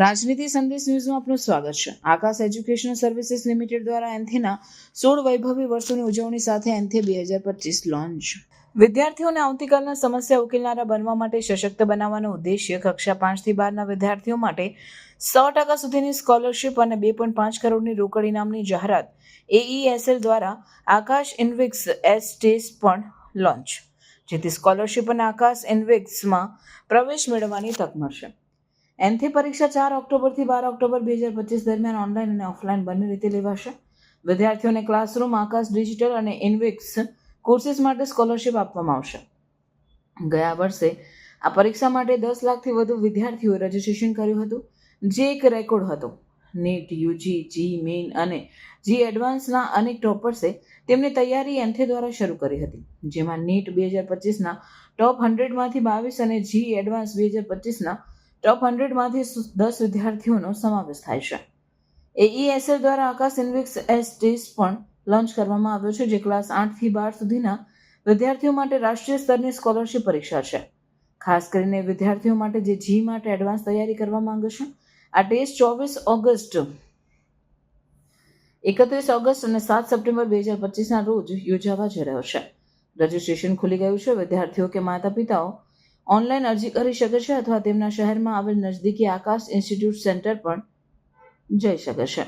રાજનીતિ સંદેશ ન્યૂઝમાં આપનું સ્વાગત છે. આકાશ એજ્યુકેશનલ સર્વિસીસ લિમિટેડ દ્વારા એન્થીના સોળ વૈભવી વર્ષોની ઉજવણી સાથે એન્થી બે હજાર પચીસ લોન્ચ. વિદ્યાર્થીઓને આવતીકાલના સમસ્યા ઉકેલનારા બનવા માટે સશક્ત બનાવવાનો ઉદ્દેશ્ય કક્ષા પાંચથી બારના વિદ્યાર્થીઓ માટે સો ટકા સુધીની સ્કોલરશિપ અને બે પોઈન્ટ પાંચ કરોડની રોકડ ઇનામની જાહેરાત એઈએસએલ દ્વારા આકાશ ઇન્વિક્સ એસ ટેસ્ટ પણ લોન્ચ, જેથી સ્કોલરશિપ અને આકાશ ઇન્વિક્સમાં પ્રવેશ મેળવવાની તક મળશે. એનથી પરીક્ષા ચાર ઓક્ટોબરથી બાર ઓક્ટોબર બે હજાર પચીસ દરમિયાન ઓનલાઈન અને ઓફલાઈન બંને રીતે લેવાશે. વિદ્યાર્થીઓને ક્લાસરૂમ, આકાશ ડિજિટલ અને ઇન્વિક્સ કોર્સિસ માટે સ્કોલરશિપ આપવામાં આવશે. ગયા વર્ષે આ પરીક્ષા માટે દસ લાખથી વધુ વિદ્યાર્થીઓએ રજિસ્ટ્રેશન કર્યું હતું, જે એક રેકોર્ડ હતો. નીટ, યુજી, જી મેઇન અને જી એડવાન્સના અનેક ટોપર્સે તેમની તૈયારી એન્થે દ્વારા શરૂ કરી હતી. જેમાં નીટ બે હજાર પચીસના ટોપ હંડ્રેડમાંથી બાવીસ અને જી એડવાન્સ બે હજાર પચીસના ટોપ હંડ્રેડમાંથી દસ વિદ્યાર્થીઓનો સમાવેશ થાય છે. એઈએસએલ દ્વારા આકાશ ઇન્વિક્સ એસ ટેસ્ટ પણ લોન્ચ કરવામાં આવ્યો છે, જે ક્લાસ આઠથી બાર સુધીના વિદ્યાર્થીઓ માટે રાષ્ટ્રીય સ્તરની સ્કોલરશિપ પરીક્ષા છે. ખાસ કરીને વિદ્યાર્થીઓ માટે જે જી માટે એડવાન્સ તૈયારી કરવા માંગે છે, આ ટેસ્ટ ચોવીસ ઓગસ્ટ, એકત્રીસ ઓગસ્ટ અને સાત સપ્ટેમ્બર બે હજાર પચીસના રોજ યોજાવા જઈ રહ્યો છે. રજિસ્ટ્રેશન ખુલી ગયું છે. વિદ્યાર્થીઓ કે માતા પિતાઓ ઓનલાઈન અરજી કરી શકે છે અથવા તેમના શહેરમાં આવેલ નજદીકી આકાશ ઇન્સ્ટિટ્યૂટ સેન્ટર પણ જઈ શકે છે.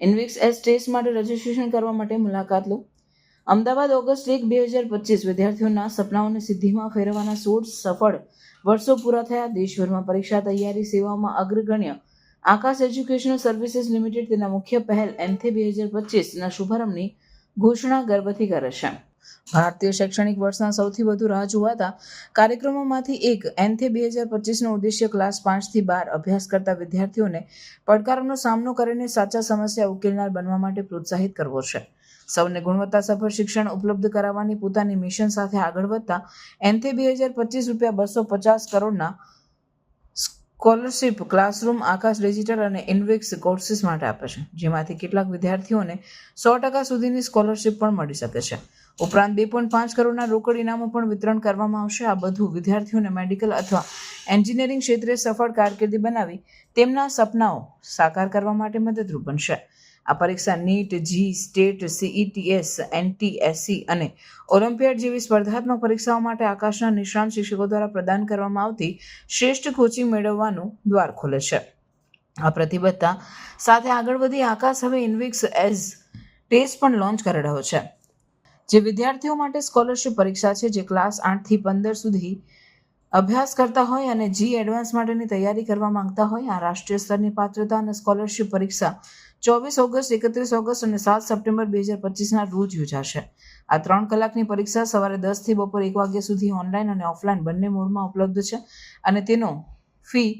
ઇન્વિક્સ એસ ટેસ્ટ માટે રજિસ્ટ્રેશન કરવા માટે મુલાકાત લો. અમદાવાદ ઓગસ્ટ એક, બે હજાર પચીસ, વિદ્યાર્થીઓના સપનાઓને સિદ્ધિમાં ફેરવવાના સોળ સફળ વર્ષો પૂરા થયા. દેશભરમાં પરીક્ષા તૈયારી સેવાઓમાં અગ્રગણ્ય. આકાશ એજ્યુકેશનલ સર્વિસીસ લિમિટેડ તેના મુખ્ય પહેલ એન્થે બે હજાર પચીસના શુભારંભની ઘોષણા ગર્ભથી કરે છે. ભારતીય શૈક્ષણિક વર્ષના સૌથી વધુ રાહ જોવાતા કાર્યક્રમોમાંથી એક એન્થે બે હજાર પચીસનો ઉદ્દેશ્ય ક્લાસ પાંચથી બાર અભ્યાસ કરતા વિદ્યાર્થીઓને પડકારોનો સામનો કરીને સાચા સમસ્યા ઉકેલનાર બનવા માટે પ્રોત્સાહિત કરવો છે. સૌને ગુણવત્તાસભર શિક્ષણ ઉપલબ્ધ કરાવવાની પોતાની મિશન સાથે આગળ વધતા એન્થે બે હજાર પચીસ રૂપિયા બસો પચાસ કરોડના સ્કોલરશિપ ક્લાસરૂમ આકાશ ડિજિટલ અને ઇન્વેક્સ કોર્સિસ માટે આપે છે, જેમાંથી કેટલાક વિદ્યાર્થીઓને સો ટકા સુધીની સ્કોલરશિપ પણ મળી શકે છે. ઉપરાંત બે પોઈન્ટ પાંચ કરોડના રોકડ ઇનામો પણ વિતરણ કરવામાં આવશે. આ બધું વિદ્યાર્થીઓને મેડિકલ અથવા એન્જિનિયરિંગ ક્ષેત્રે સફળ કારકિર્દી બનાવી તેમના સપનાઓ સાકાર કરવા માટે મદદરૂપ બનશે. આ પરીક્ષા નીટ, જી, સ્ટેટ, સીઈટીએસ, એનટીએસસી અને ઓલિમ્પિયાડ જેવી સ્પર્ધાત્મક પરીક્ષાઓ માટે આકાશના નિષ્ણાંત શિક્ષકો દ્વારા પ્રદાન કરવામાં આવતી શ્રેષ્ઠ કોચિંગ મેળવવાનું દ્વાર ખોલે છે. આ પ્રતિબદ્ધતા સાથે આગળ વધી આકાશ હવે ઇન્વિક્સ એઝ ટેસ્ટ પણ લોન્ચ કરી રહ્યો છે. જે વિદ્યાર્થીઓ માટે સ્કોલરશિપ પરીક્ષા છે, જે ક્લાસ આઠથી પંદર સુધી અભ્યાસ કરતા હોય અને જી એડવાન્સ માટેની તૈયારી કરવા માંગતા હોય, આ રાષ્ટ્રીય સ્તરની પાત્રતા અને સ્કોલરશિપ પરીક્ષા ચોવીસ ઓગસ્ટ, એકત્રીસ ઓગસ્ટ અને સાત સપ્ટેમ્બર બે હજાર પચીસના રોજ યોજાશે. આ ત્રણ કલાકની પરીક્ષા સવારે દસથી બપોર એક વાગ્યા સુધી ઓનલાઈન અને ઓફલાઈન બંને મોડમાં ઉપલબ્ધ છે અને તેનો ફી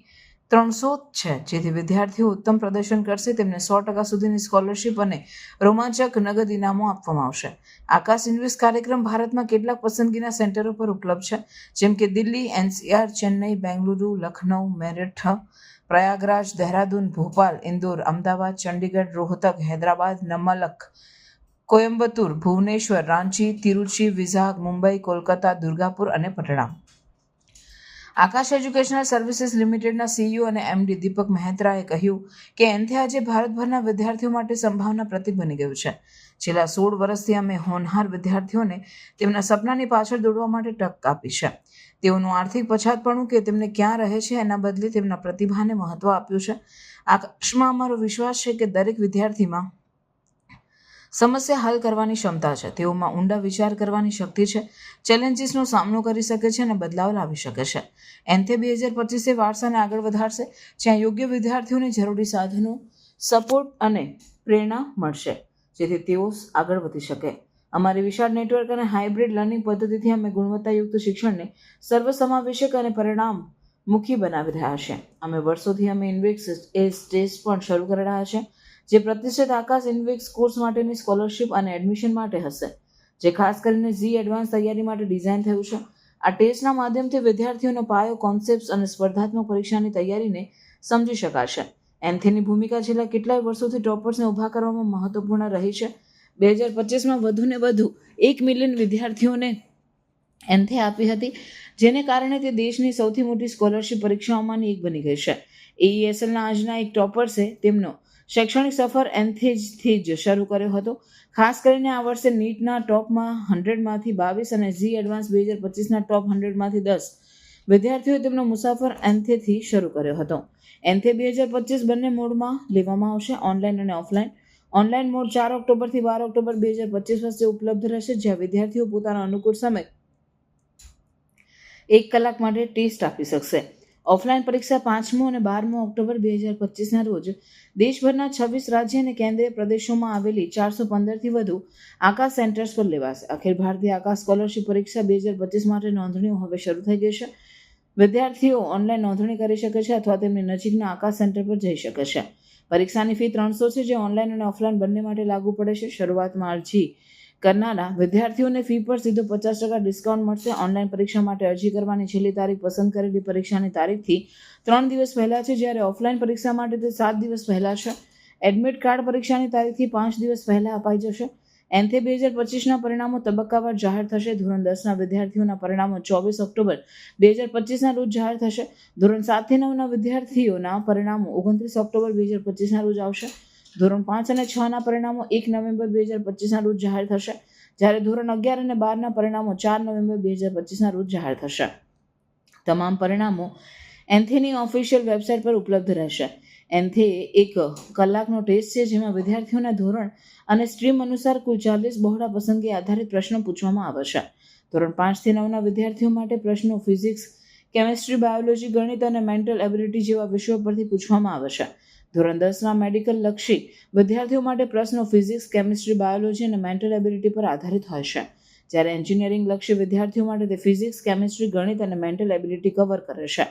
ત્રણસો છે. જેથી વિદ્યાર્થીઓ ઉત્તમ પ્રદર્શન કરશે, તેમને સો ટકા સુધીની સ્કોલરશિપ અને રોમાંચક નગદ ઇનામો આપવામાં આવશે. આકાશ ઇન્વેસ્ટ કાર્યક્રમ ભારતમાં કેટલાક પસંદગીના સેન્ટરો પર ઉપલબ્ધ છે. જેમ કે દિલ્હી, એનસીઆર, ચેન્નઈ, બેંગલુરુ, લખનઉ, મેરઠ, પ્રયાગરાજ, દહેરાદૂન, ભોપાલ, ઇન્દોર, અમદાવાદ ચંડીગઢ રોહતક, હૈદરાબાદ, નમલક કોયમ્બતુર ભુવનેશ્વર, રાંચી, તિરુચી, વિઝાગ, મુંબઈ, કોલકાતા, દુર્ગાપુર અને પટણા. આકાશ એજ્યુકેશનલ સર્વિસીસ લિમિટેડના સીઈઓ અને એમડી દીપક મહેત્રાએ કહ્યું કે એન્થે આજે ભારતભરના વિદ્યાર્થીઓ માટે સંભાવના પ્રતિક બની ગયું છે. છેલ્લા સોળ વર્ષથી અમે હોનહાર વિદ્યાર્થીઓને તેમના સપનાની પાછળ દોડવા માટે તક આપી છે. તેઓનું આર્થિક પછાતપણું કે તેમને ક્યાં રહે છે એના બદલે તેમના પ્રતિભાને મહત્વ આપ્યું છે. આકાશમાં અમારો વિશ્વાસ છે કે દરેક વિદ્યાર્થીમાં સમસ્યા હલ કરવાની ક્ષમતા છે. તેઓમાં ઊંડા વિચાર કરવાની શક્તિ છે, ચેલેન્જીસનો સામનો કરી શકે છે અને બદલાવ લાવી શકે છે. એન્થે બે હજાર પચીસે વારસાને આગળ વધારશે, જ્યાં યોગ્ય વિદ્યાર્થીઓને જરૂરી સાધનો, સપોર્ટ અને પ્રેરણા મળશે, જેથી તેઓ આગળ વધી શકે. અમારી વિશાળ નેટવર્ક અને હાઇબ્રિડ લર્નિંગ પદ્ધતિથી અમે ગુણવત્તાયુક્ત શિક્ષણને સર્વસમાવેશક અને પરિણામ મુખી બનાવી રહ્યા છે. અમે વર્ષોથી અમે ઇન્વેક્સ એ સ્ટેજ પણ શરૂ કરી રહ્યા છે. જે પ્રતિષ્ઠિત આકાશ ઇન્વેક્સ કોર્સ માટેની સ્કોલરશિપ અને એડમિશન માટે હશે. જે ખાસ કરીને ઝી એડવાન્સ તૈયારી માટે ડિઝાઇન થયું છે. આ ટેસ્ટના માધ્યમથી વિદ્યાર્થીઓનો પાયો કોન્સેપ્ટ્સ અને સ્પર્ધાત્મક પરીક્ષાની તૈયારીને સમજી શકાશે. એન્થીની ભૂમિકા છેલ્લા કેટલાય વર્ષોથી ટોપર્સને ઊભા કરવામાં મહત્વપૂર્ણ રહી છે. બે હજાર પચીસમાં વધુને વધુ એક મિલિયન વિદ્યાર્થીઓને એન્થે આપી હતી, જેને કારણે તે દેશની સૌથી મોટી સ્કોલરશિપ પરીક્ષાઓમાંની એક બની ગઈ છે. એઈએસએલના આજના એક ટોપર્સે તેમનો શૈક્ષણિક સફર એન્થેજથી જ શરૂ કર્યો હતો. ખાસ કરીને આ વર્ષે નીટના ટોપમાં હંડ્રેડમાંથી બાવીસ અને ઝી એડવાન્સ બે હજાર પચીસના ટોપ હંડ્રેડમાંથી દસ વિદ્યાર્થીઓએ તેમનો મુસાફર એન્થેથી શરૂ કર્યો હતો. એન્થે બે હજાર પચીસ બંને મોડમાં લેવામાં આવશે ઓનલાઈન અને ઓફલાઈન. ઓનલાઈન મોડ ચાર ઓક્ટોબરથી બાર ઓક્ટોબર બે હજાર પચીસ વચ્ચે ઉપલબ્ધ રહેશે, જ્યાં વિદ્યાર્થીઓ પોતાના અનુકૂળ સમય એક કલાક માટે ટેસ્ટ આપી શકશે. ઓફલાઈન પરીક્ષા પાંચમો અને બારમો ઓક્ટોબર બે હજાર પચીસના રોજ દેશભરના છવ્વીસ રાજ્ય અને કેન્દ્રીય પ્રદેશોમાં આવેલી ચારસો પંદરથી વધુ આકાશ સેન્ટર્સ પર લેવાશે. અખિલ ભારતીય આકાશ સ્કોલરશિપ પરીક્ષા બે હજાર પચીસ માટે નોંધણીઓ હવે શરૂ થઈ ગઈ છે. વિદ્યાર્થીઓ ઓનલાઈન નોંધણી કરી શકે છે અથવા તેમની નજીકના આકાશ સેન્ટર પર જઈ શકે છે. પરીક્ષાની ફી ત્રણસો છે જે ઓનલાઈન અને ઓફલાઈન બંને માટે લાગુ પડે છે. શરૂઆતમાં અરજી કરનારા વિદ્યાર્થીઓને ફી પર સીધો પચાસ ટકા ડિસ્કાઉન્ટ મળશે. ઓનલાઈન પરીક્ષા માટે અરજી કરવાની છેલ્લી તારીખ પસંદ કરેલી પરીક્ષાની તારીખથી ત્રણ દિવસ પહેલાં છે. જ્યારે ઓફલાઈન પરીક્ષા માટે તે સાત દિવસ પહેલાં છે. એડમિટ કાર્ડ પરીક્ષાની તારીખથી પાંચ દિવસ પહેલાં અપાઈ જશે. એન્થે બે હજાર પચીસના પરિણામો તબક્કાવાર જાહેર થશે. ધોરણ દસના વિદ્યાર્થીઓના પરિણામો ચોવીસ ઓક્ટોબર બે હજાર પચીસના રોજ જાહેર થશે. ધોરણ સાતથી નવના વિદ્યાર્થીઓના પરિણામો ઓગણત્રીસ ઓક્ટોબર બે હજાર પચીસના રોજ આવશે. ધોરણ પાંચ અને છના પરિણામો એક નવેમ્બર બે હજાર પચીસના રોજ જાહેર થશે. જ્યારે ધોરણ અગિયાર અને બારના પરિણામો ચાર નવેમ્બર બે હજાર પચીસના રોજ જાહેર થશે. તમામ પરિણામો એન્થેની ઓફિશિયલ વેબસાઇટ પર ઉપલબ્ધ રહેશે. એન્થે એક કલાકનો ટેસ્ટ છે જેમાં વિદ્યાર્થીઓના ધોરણ અને સ્ટ્રીમ અનુસાર કુલ ચાલીસ બહોળા પસંદગી આધારિત પ્રશ્નો પૂછવામાં આવશે ધોરણ પાંચથી નવના વિદ્યાર્થીઓ માટે પ્રશ્નો ફિઝિક્સ કેમેસ્ટ્રી બાયોલોજી ગણિત અને મેન્ટલ એબિલિટી જેવા વિષયો પરથી પૂછવામાં આવે છે. ધોરણ દસના મેડિકલ લક્ષી વિદ્યાર્થીઓ માટે પ્રશ્નો ફિઝિક્સ કેમિસ્ટ્રી બાયોલોજી અને મેન્ટલ એબિલિટી પર આધારિત હોય છે. જ્યારે એન્જિનિયરિંગ લક્ષી વિદ્યાર્થીઓ માટે તે ફિઝિક્સ કેમિસ્ટ્રી ગણિત અને મેન્ટલ એબિલિટી કવર કરે છે.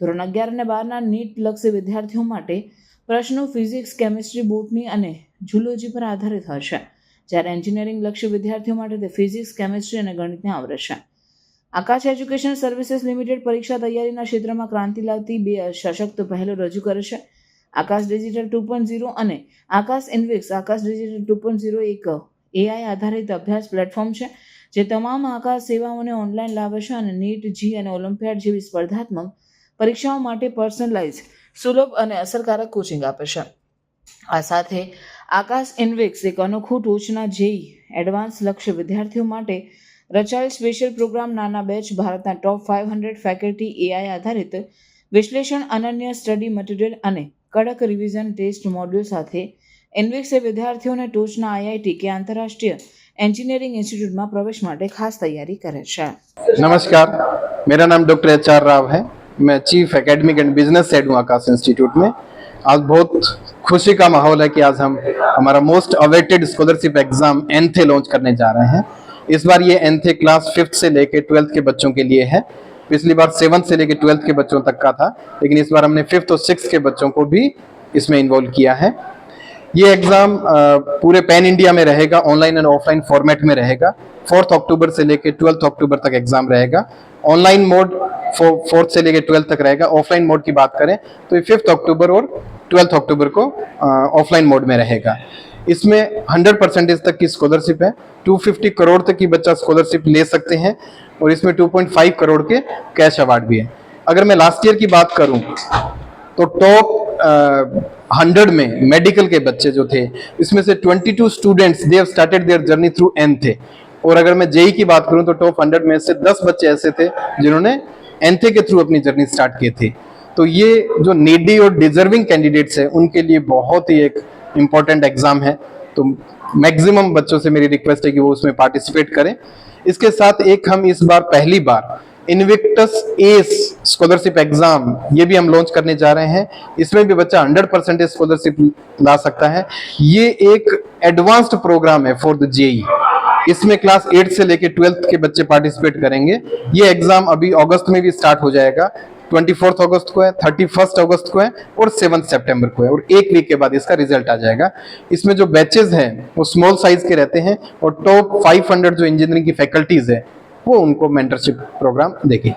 ધોરણ અગિયાર અને બારના નીટ લક્ષી વિદ્યાર્થીઓ માટે પ્રશ્નો ફિઝિક્સ કેમિસ્ટ્રી બોટની અને જુલોજી પર આધારિત છે. જ્યારે એન્જિનિયરિંગ લક્ષી વિદ્યાર્થીઓ માટે તે ફિઝિક્સ કેમિસ્ટ્રી અને ગણિતને આવરે છે. આકાશ એજ્યુકેશન સર્વિસીસ લિમિટેડ પરીક્ષા તૈયારીના ક્ષેત્રમાં ક્રાંતિ લાવતી બે સશક્ત પહેલો રજૂ કરે છે. Aakash digital two point zero અને Aakash Invictus Aakash digital two point zero એક એઆઈ આધારિત અભ્યાસ પ્લેટફોર્મ છે, જે તમામ આકાશ સેવાઓને ઓનલાઈન લાવે છે અને નીટ જી અને ઓલિમ્પિયાડ જેવી સ્પર્ધાત્મક પરીક્ષાઓ માટે પર્સનલાઇઝ સુલભ અને અસરકારક કોચિંગ આપે છે. આ સાથે આકાશ ઇન્વિક્સ એક અનોખું ટોચના જેઈ એડવાન્સ લક્ષ્ય વિદ્યાર્થીઓ માટે રચાયેલ સ્પેશિયલ પ્રોગ્રામ નાના બેચ ભારતના top five hundred faculty AI આધારિત વિશ્લેષણ, અનન્ય સ્ટડી મટીરિયલ અને કડક રિવિઝન ટેસ્ટ મોડ્યુલ સાથે ઇન્વિક્સે વિદ્યાર્થીઓને ટોચના આઈઆઈટી કે આંતરરાષ્ટ્રીય એન્જિનિયરિંગ ઇન્સ્ટિટ્યૂટમાં પ્રવેશ માટે ખાસ તૈયારી કરે છે नमस्कार मेरा नाम डॉक्टर एच आर राव है मैं chief academic and business head हूँ आकाश इंस्टीट्यूट में आज बहुत खुशी का माहौल है कि आज हम हमारा most awaited scholarship exam ANTHE launch करने जा रहे हैं इस बार ये एनथे क्लास फिफ्थ से लेके ट्वेल्थ के बच्चों के लिए है पिछली बार सेवन्थ से लेकर ट्वेल्थ के बच्चों तक का था, लेकिन इस बार हमने फिफ्थ और सिक्स के बच्चों को भी इसमें इन्वॉल्व किया है। ये एग्ज़ाम पूरे पैन इंडिया में रहेगा ऑनलाइन एंड ऑफलाइन फॉर्मेट में रहेगा। फोर्थ अक्टूबर से लेकर ट्वेल्थ अक्टूबर तक एग्ज़ाम रहेगा। ऑनलाइन मोड फोर्थ से लेकर ट्वेल्थ तक रहेगा। ऑफलाइन मोड की बात करें तो ये फिफ्थ अक्टूबर और ट्वेल्थ अक्टूबर को ऑफलाइन मोड में रहेगा। इसमें 100 परसेंटेज तक की स्कॉलरशिप है। 250 करोड़ तक की बच्चा स्कॉलरशिप ले सकते हैं और इसमें 2.5 करोड़ के कैश अवार्ड भी है। अगर मैं लास्ट ईयर की बात करूँ तो टॉप हंड्रेड में मेडिकल के बच्चे जो थे, इसमें से 22 students they have started their journey through ANTHE. और अगर मैं जेई की बात करूँ तो टॉप हंड्रेड में से 10 बच्चे ऐसे थे, जिन्होंने एनथे के थ्रू अपनी जर्नी स्टार्ट किए थे। तो ये जो नीडी और डिजर्विंग कैंडिडेट्स हैं, उनके लिए बहुत ही एक इम्पोर्टेंट एग्ज़ाम है तो मैक्सिमम बच्चों से मेरी रिक्वेस्ट है कि वो उसमें पार्टिसिपेट करें। इसके साथ एक हम इस बार पहली बार इनविक्टस एस स्कॉलरशिप एग्ज़ाम ये भी हम लॉन्च करने जा रहे हैं। इसमें भी बच्चा 100 परसेंटेज स्कॉलरशिप ला सकता है। ये एक एडवांस्ड प्रोग्राम है फॉर द जेई इसमें क्लास एट से लेके 12th के बच्चे पार्टिसिपेट करेंगे। ये एग्ज़ाम अभी अगस्त में भी स्टार्ट हो जाएगा। 24th अगस्त को है 31st अगस्त को है और सेवन सितंबर को है और एक वीक के बाद इसका रिज़ल्ट आ जाएगा। इसमें जो बैचेज हैं, वो स्मॉल साइज़ के रहते हैं और टॉप 500 जो इंजीनियरिंग की फैकल्टीज है, वो उनको मेंटरशिप प्रोग्राम देगी।